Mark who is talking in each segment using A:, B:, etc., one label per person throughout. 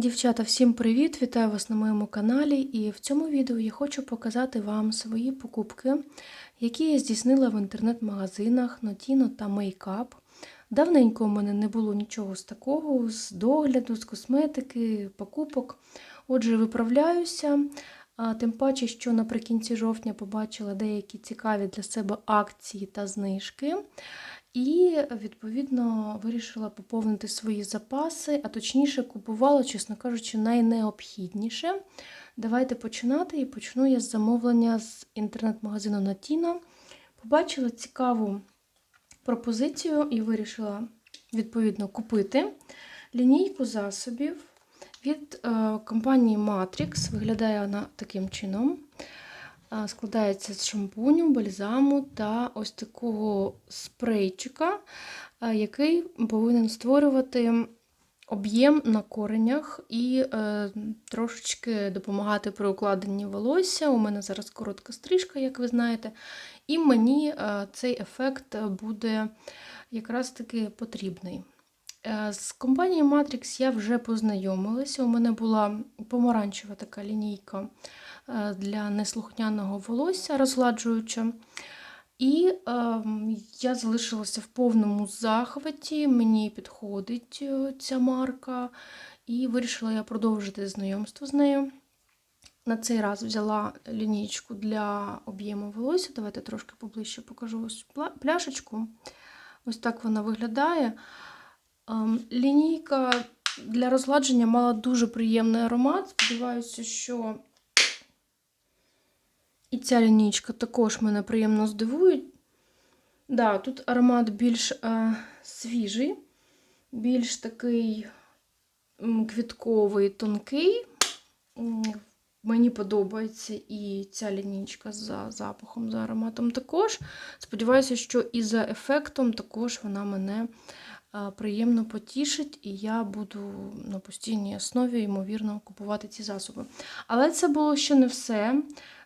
A: Дівчата, всім привіт! Вітаю вас на моєму каналі. І в цьому відео я хочу показати вам свої покупки, які я здійснила в інтернет-магазинах Notino та Makeup. Давненько у мене не було нічого з такого, з догляду, з косметики, покупок. Отже, виправляюся. А, Тим паче, що наприкінці жовтня побачила деякі цікаві для себе акції та знижки. І, відповідно, вирішила поповнити свої запаси, а точніше, купувала, чесно кажучи, найнеобхідніше. Давайте починати. І почну я з замовлення з інтернет-магазину Natino. Побачила цікаву пропозицію і вирішила, відповідно, купити лінійку засобів від е, компанії Matrix. Виглядає вона таким чином. Складається з шампуню, бальзаму та ось такого спрейчика, який повинен створювати об'єм на коренях і е, трошечки допомагати при укладенні волосся. У мене зараз коротка стрижка, як ви знаєте, і мені е, цей ефект буде якраз таки потрібний. Е, З компанією Matrix я вже познайомилася. У мене була помаранчева така лінійка для неслухняного волосся, розгладжуюча. І е, я залишилася в повному захваті, мені підходить е, ця марка, і вирішила я продовжити знайомство з нею. На цей раз взяла лінійку для об'єму волосся. Давайте трошки поближче покажу ось пляшечку. Ось так вона виглядає. Ем, Лінійка для розгладження мала дуже приємний аромат. Сподіваюся, що і ця лінійка також мене приємно здивує. Да, тут аромат більш е, свіжий, більш такий квітковий, тонкий. Мені подобається і ця лінійка за запахом, за ароматом також. Сподіваюся, що і за ефектом також вона мене приємно потішить, і я буду на постійній основі, ймовірно, купувати ці засоби. Але це було ще не все.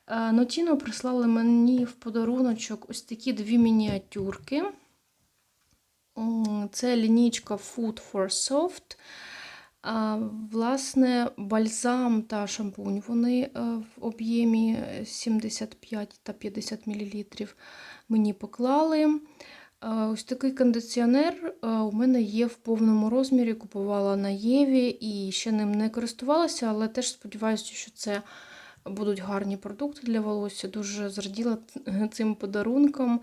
A: Е, Нотіно прислали мені в подаруночок ось такі дві мініатюрки. Це лінійка Food for Soft. Власне, бальзам та шампунь вони е, в об'ємі 75 та 50 мл мені поклали. Ось такий кондиціонер у мене є в повному розмірі, купувала на Єві і ще ним не користувалася, але теж сподіваюся, що це будуть гарні продукти для волосся. Дуже зраділа цим подарунком.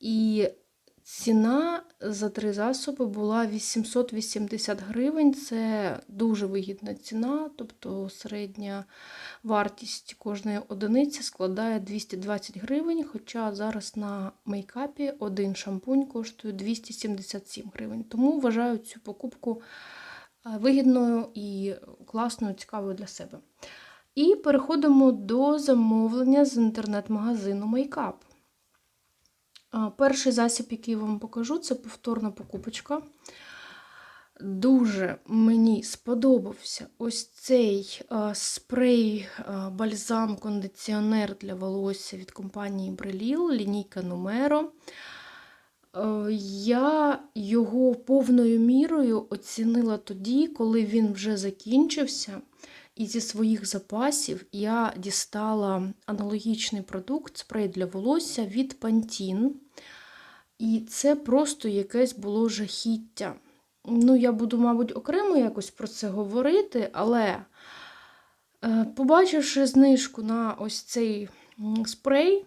A: І ціна за три засоби була 880 гривень. Це дуже вигідна ціна, тобто середня вартість кожної одиниці складає 220 гривень. Хоча зараз на мейкапі один шампунь коштує 277 гривень. Тому вважаю цю покупку е, вигідною і класною, цікавою для себе. І переходимо до замовлення з інтернет-магазину Makeup. Перший засіб, який я вам покажу, це повторна покупочка. Дуже мені сподобався ось цей спрей, бальзам, кондиціонер для волосся від компанії Brelil, лінійка Numero. Я його повною мірою оцінила тоді, коли він вже закінчився. І зі своїх запасів я дістала аналогічний продукт спрей для волосся від Pantene. І це просто якесь було жахіття. Ну, я буду, мабуть, окремо якось про це говорити, але е, побачивши знижку на ось цей спрей е,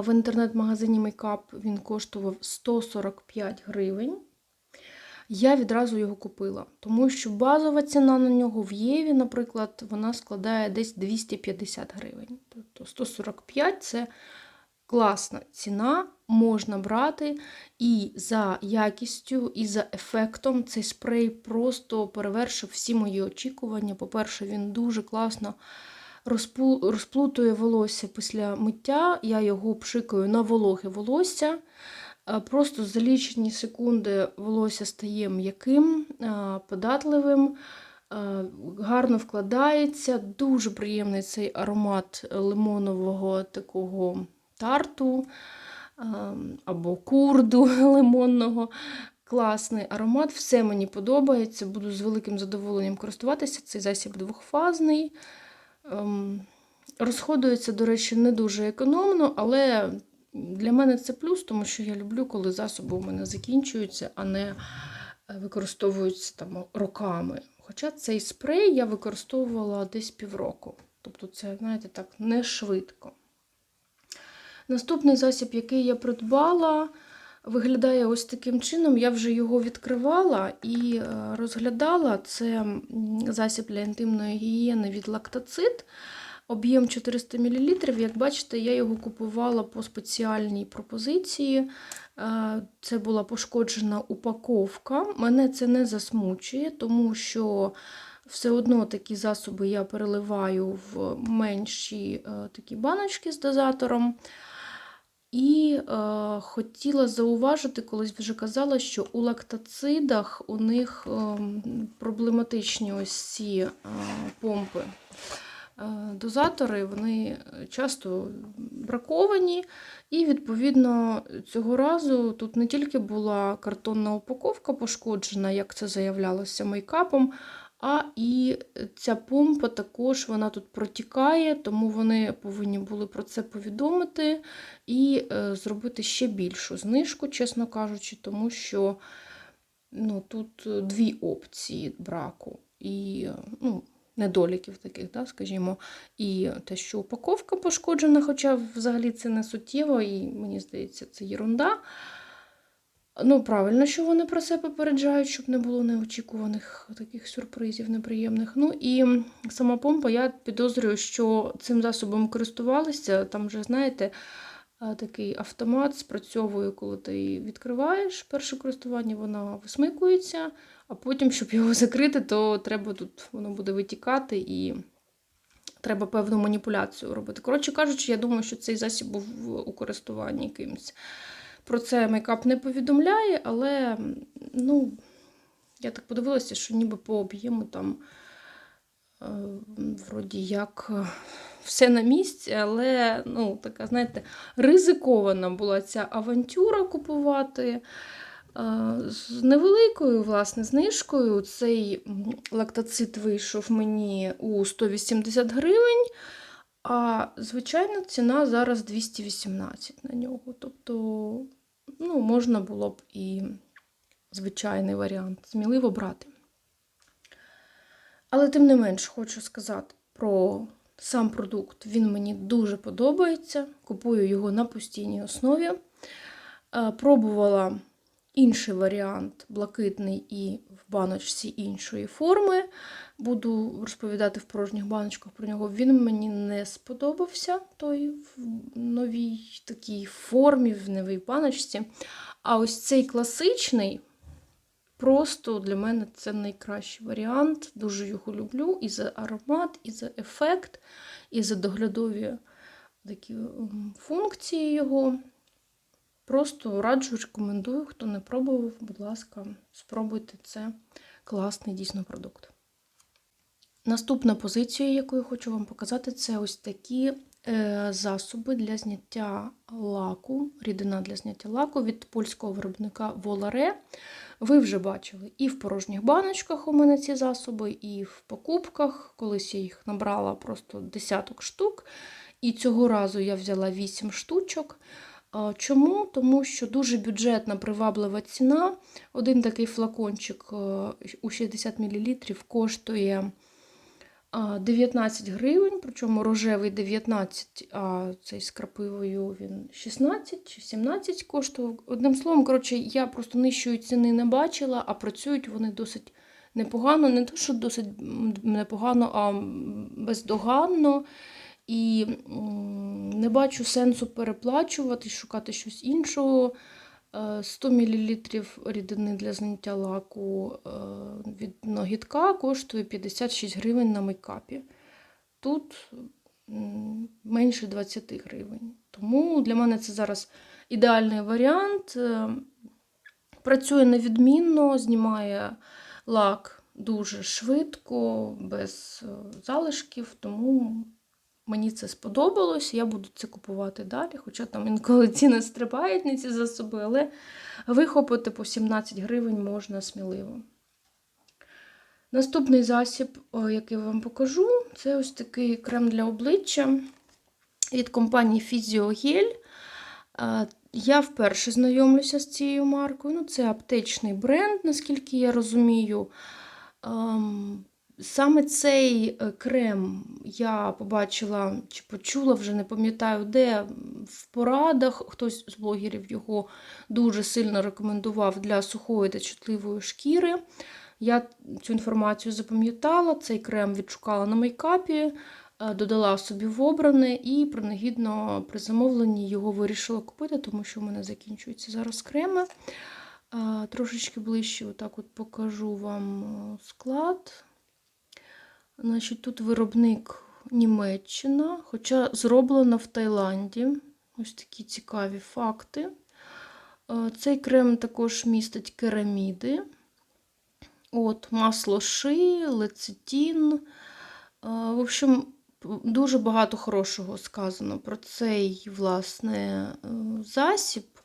A: в інтернет-магазині Makeup, він коштував 145 гривень. Я відразу його купила, тому що базова ціна на нього в Єві, наприклад, вона складає десь 250 гривень. Тобто 145 це класна ціна, можна брати. І за якістю, і за ефектом цей спрей просто перевершив всі мої очікування. По-перше, він дуже класно розплутує волосся після миття. Я його пшикаю на вологе волосся. Е, Просто за лічені секунди волосся стає м'яким, е, податливим, е, гарно вкладається. Дуже приємний цей аромат лимонового такого тарту або курду лимонного. класний аромат, все мені подобається. Буду з великим задоволенням користуватися. Цей засіб двохфазний. Ем, Розходується, до речі, не дуже економно, але для мене це плюс, тому що я люблю, коли засоби у мене закінчуються, а не е, використовуються там роками. Хоча цей спрей я використовувала десь півроку. Тобто це, знаєте, так, не швидко. Наступний засіб, який я придбала, виглядає ось таким чином. Я вже його відкривала і е, розглядала. Це засіб для інтимної гігієни від лактоцит. Об'єм 400 мл. Як бачите, я його купувала по спеціальній пропозиції. Е, Це була пошкоджена упаковка. Мене це не засмучує, тому що все одно такі засоби я переливаю в менші е, такі баночки з дозатором. І е, хотіла зауважити, колись вже казала, що у лактоцидах у них е, проблематичні ось ці е, помпи. Е, Дозатори вони часто браковані, і, відповідно, цього разу тут не тільки була картонна упаковка пошкоджена, як це заявлялося мейкапом, а і ця помпа також вона тут протікає, тому вони повинні були про це повідомити і е, зробити ще більшу знижку, чесно кажучи, тому що ну, тут дві опції браку. І ну, недоліків таких, да, скажімо, і те, що упаковка пошкоджена, хоча взагалі це не суттєво, і мені здається, це єрунда. Ну, правильно, що вони про це попереджають, щоб не було неочікуваних таких сюрпризів неприємних. Ну і сама помпа, я підозрюю, що цим засобом користувалися. Там вже, знаєте, такий автомат спрацьовує, коли ти відкриваєш. Перше користування вона висмикується, а потім, щоб його закрити, то треба тут воно буде витікати і треба певну маніпуляцію робити. Коротше кажучи, я думаю, що цей засіб був у користуванні кимось. Про це мейкап не повідомляє, але ну, я так подивилася, що ніби по об'єму там е, вроді як е, все на місці, але ну, така, знаєте, ризикована була ця авантюра купувати. З невеликою власне, знижкою цей лактоцит вийшов мені у 180 гривень, а звичайна ціна зараз 218 на нього. Тобто, ну, можна було б і звичайний варіант сміливо брати. Але тим не менш хочу сказати про сам продукт. Він мені дуже подобається. Купую його на постійній основі. Пробувала інший варіант, блакитний і в баночці іншої форми. Буду розповідати в порожніх баночках про нього. Він мені не сподобався, той в новій такій формі, в новій баночці. А ось цей класичний. Просто для мене це найкращий варіант. Дуже його люблю і за аромат, і за ефект, і за доглядові такі функції його. Просто раджу, рекомендую, хто не пробував, будь ласка, спробуйте це класний дійсно продукт. Наступна позиція, яку я хочу вам показати, це ось такі е, засоби для зняття лаку, рідина для зняття лаку від польського виробника Volare. Ви вже бачили і в порожніх баночках у мене ці засоби, і в покупках. Колись я їх набрала просто десяток штук. І цього разу я взяла 8 штучок. Чому? Тому що дуже бюджетна, приваблива ціна. Один такий флакончик е, у 60 мл коштує 19 гривень, причому рожевий 19, а цей з крапивою він 16 чи 17 коштував. Одним словом, коротше, я просто нижчої ціни не бачила, а працюють вони досить непогано. Не те, що досить непогано, а бездоганно. І не бачу сенсу переплачувати, шукати щось іншого. Е, 100 мл рідини для зняття лаку е, від ногітка коштує 56 гривень на мейкапі. Тут менше 20 гривень. Тому для мене це зараз ідеальний варіант. Е, Працює невідмінно, знімає лак дуже швидко, без е, залишків, тому Мені це сподобалось, я буду це купувати далі, хоча там інколи ціни стрибають на ці засоби, але вихопити по 17 гривень можна сміливо. Наступний засіб, який вам покажу, це ось такий крем для обличчя від компанії Physiogel. Я вперше знайомлюся з цією маркою. Ну, це аптечний бренд, наскільки я розумію. Саме цей е, крем я побачила чи почула, вже не пам'ятаю, де в порадах. Хтось з блогерів його дуже сильно рекомендував для сухої та чутливої шкіри. Я цю інформацію запам'ятала, цей крем відшукала на мейкапі, е, додала собі в обране і принагідно при замовленні його вирішила купити, тому що в мене закінчуються зараз креми. Е, Трошечки ближче отак от покажу вам склад. Значить, тут виробник Німеччина, хоча зроблено в Таїланді. Ось такі цікаві факти. Е, Цей крем також містить кераміди. От, масло ши, лецитін. Е, В общем, дуже багато хорошого сказано про цей власне е, засіб.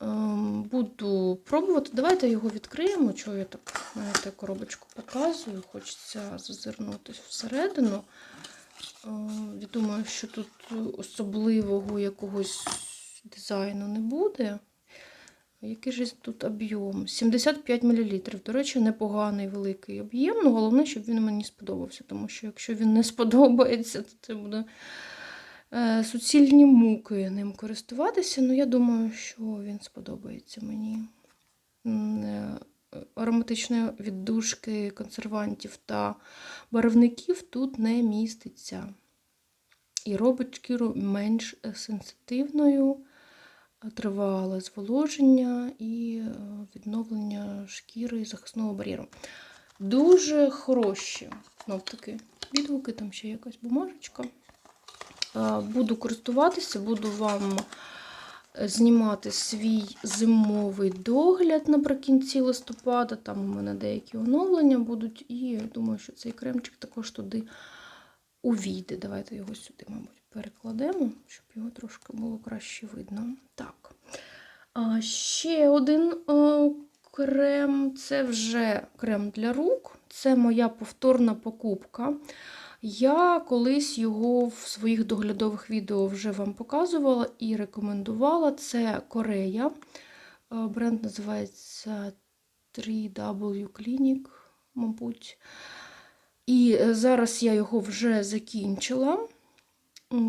A: Ем, Буду пробувати. Давайте його відкриємо. Чого я так знаєте, коробочку показую. Хочеться зазирнутися всередину. Е, Я думаю, що тут особливого якогось дизайну не буде. Який ж тут об'єм? 75 мл. До речі, непоганий великий об'єм. Ну, головне, щоб він мені сподобався, тому що якщо він не сподобається, то це буде суцільні муки ним користуватися. Ну, я думаю, що він сподобається мені. Е, Ароматичної віддушки консервантів та барвників тут не міститься. І робить шкіру менш е, сенситивною тривале зволоження і е, відновлення шкіри і захисного бар'єру. Дуже хороші знов таки відгуки, там ще якась бумажечка. Е, Буду користуватися, буду вам е, знімати свій зимовий догляд наприкінці листопада. Там у мене деякі оновлення будуть, і думаю, що цей кремчик також туди увійде. Давайте його сюди, мабуть, перекладемо, щоб його трошки було краще видно. Так. А, ще один е, крем це вже крем для рук. Це моя повторна покупка. Я колись його в своїх доглядових відео вже вам показувала і рекомендувала. Це Корея. Е, Бренд називається 3W Clinic, мабуть. І е, зараз я його вже закінчила.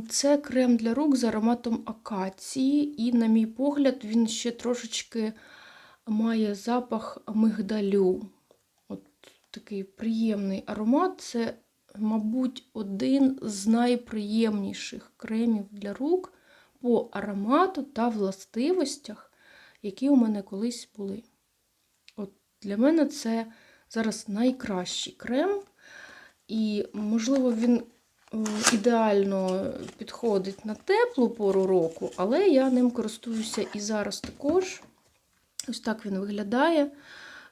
A: Це крем для рук з ароматом акації, і, на мій погляд, він ще трошечки має запах мигдалю. От такий приємний аромат. Це, мабуть, один з найприємніших кремів для рук по аромату та властивостях, які у мене колись були. От Для мене це зараз найкращий крем. І, можливо, він е, ідеально підходить на теплу пору року, але я ним користуюся і зараз також. Ось так він виглядає.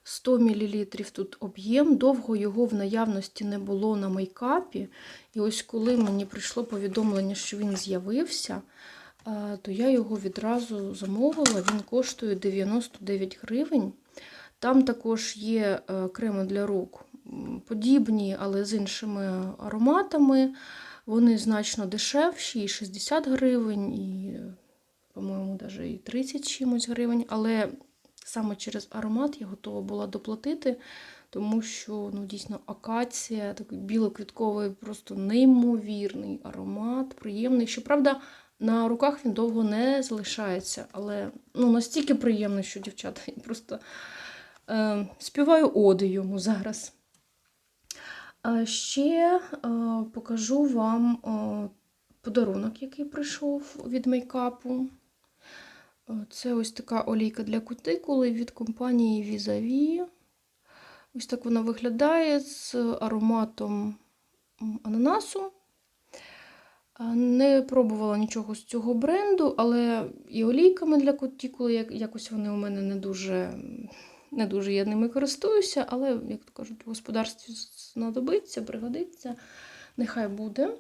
A: 100 мл тут об'єм. Довго його в наявності не було на мейкапі. І ось коли мені прийшло повідомлення, що він з'явився, е, то я його відразу замовила. Він коштує 99 гривень. Там також є е, креми для рук подібні, але з іншими ароматами. Вони значно дешевші, і 60 гривень, і, по-моєму, навіть і 30 чимось гривень. Але саме через аромат я готова була доплатити, тому що ну, дійсно акація, такий білоквітковий, просто неймовірний аромат, приємний. Щоправда, на руках він довго не залишається, але ну, настільки приємний, що дівчата я просто е, співаю оди йому зараз. А ще е, покажу вам е, подарунок, який прийшов від мейкапу. Це ось така олійка для кутикули від компанії Visavi. Ось так вона виглядає з ароматом ананасу. Не пробувала нічого з цього бренду, але і олійками для кутікули, як- якось вони у мене не дуже, не дуже я ними користуюся, але, як то кажуть, в господарстві знадобиться, пригодиться, нехай буде.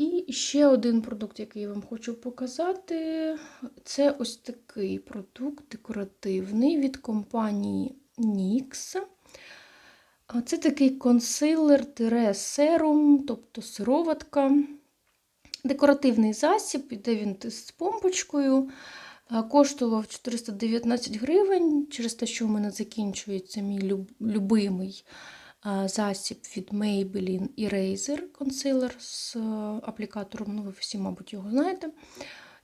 A: І ще один продукт, який я вам хочу показати, це ось такий продукт декоративний від компанії NYX. Це такий консилер-серум, тобто сироватка. Декоративний засіб, іде він з помпочкою. Коштував 419 гривень через те, що в мене закінчується мій люб- любимий засіб від Maybelline Eraser Concealer з аплікатором. Ну, ви всі, мабуть, його знаєте.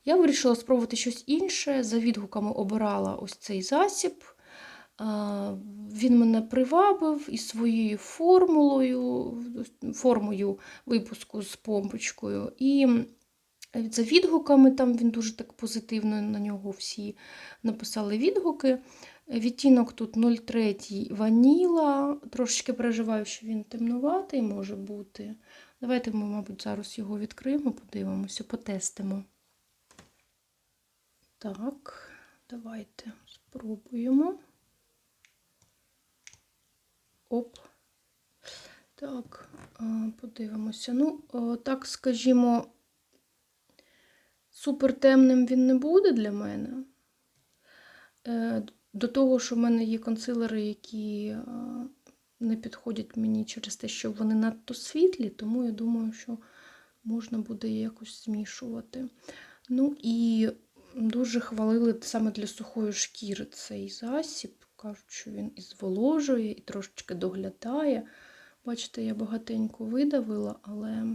A: Я вирішила спробувати щось інше. За відгуками обирала ось цей засіб. Він мене привабив і своєю формулою, формою випуску з помпочкою. І за відгуками там він дуже так позитивно на нього всі написали відгуки. Відтінок тут 0,3 ваніла. Трошечки переживаю, що він темнуватий може бути. Давайте ми, мабуть, зараз його відкриємо, подивимося, потестимо. Так, давайте спробуємо. Оп. Так, подивимося. Ну, так, скажімо, супер темним він не буде для мене. Е, До того, що в мене є консилери, які е, не підходять мені через те, що вони надто світлі, тому я думаю, що можна буде якось змішувати. Ну і дуже хвалили саме для сухої шкіри цей засіб. Кажуть, що він і зволожує, і трошечки доглядає. Бачите, я багатенько видавила, але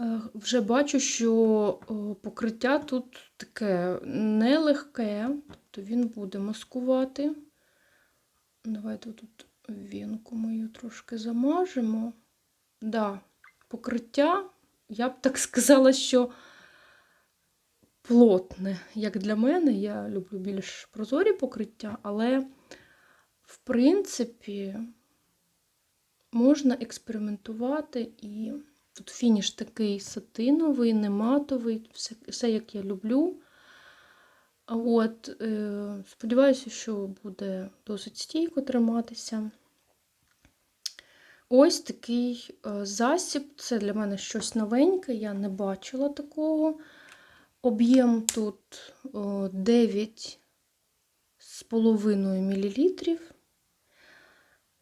A: е, вже бачу, що покриття тут таке нелегке, тобто він буде маскувати. Давайте тут вінку мою трошки замажемо. Да, покриття, я б так сказала, що плотне, як для мене. Я люблю більш прозорі покриття, але, в принципі, можна експериментувати і тут фініш такий сатиновий, не матовий, все, все як я люблю. От, е, сподіваюся, що буде досить стійко триматися. Ось такий е, засіб. Це для мене щось новеньке, я не бачила такого. Об'єм тут 9 з мл.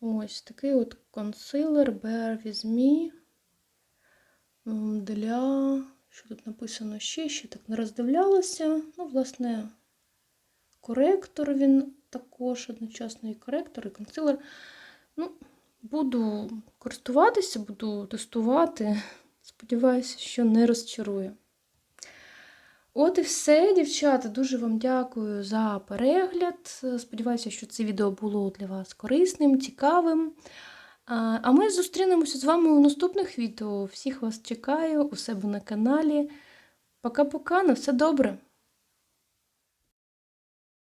A: Ось такий от консилер Bear With Me для, що тут написано ще, ще так не роздивлялася. Ну, власне, коректор він також, одночасно і коректор, і консилер. Ну, буду користуватися, буду тестувати. Сподіваюся, що не розчарую. От і все, дівчата. Дуже вам дякую за перегляд. Сподіваюся, що це відео було для вас корисним, цікавим. А ми зустрінемося з вами у наступних відео. Всіх вас чекаю у себе на каналі. Пока-пока, на все добре!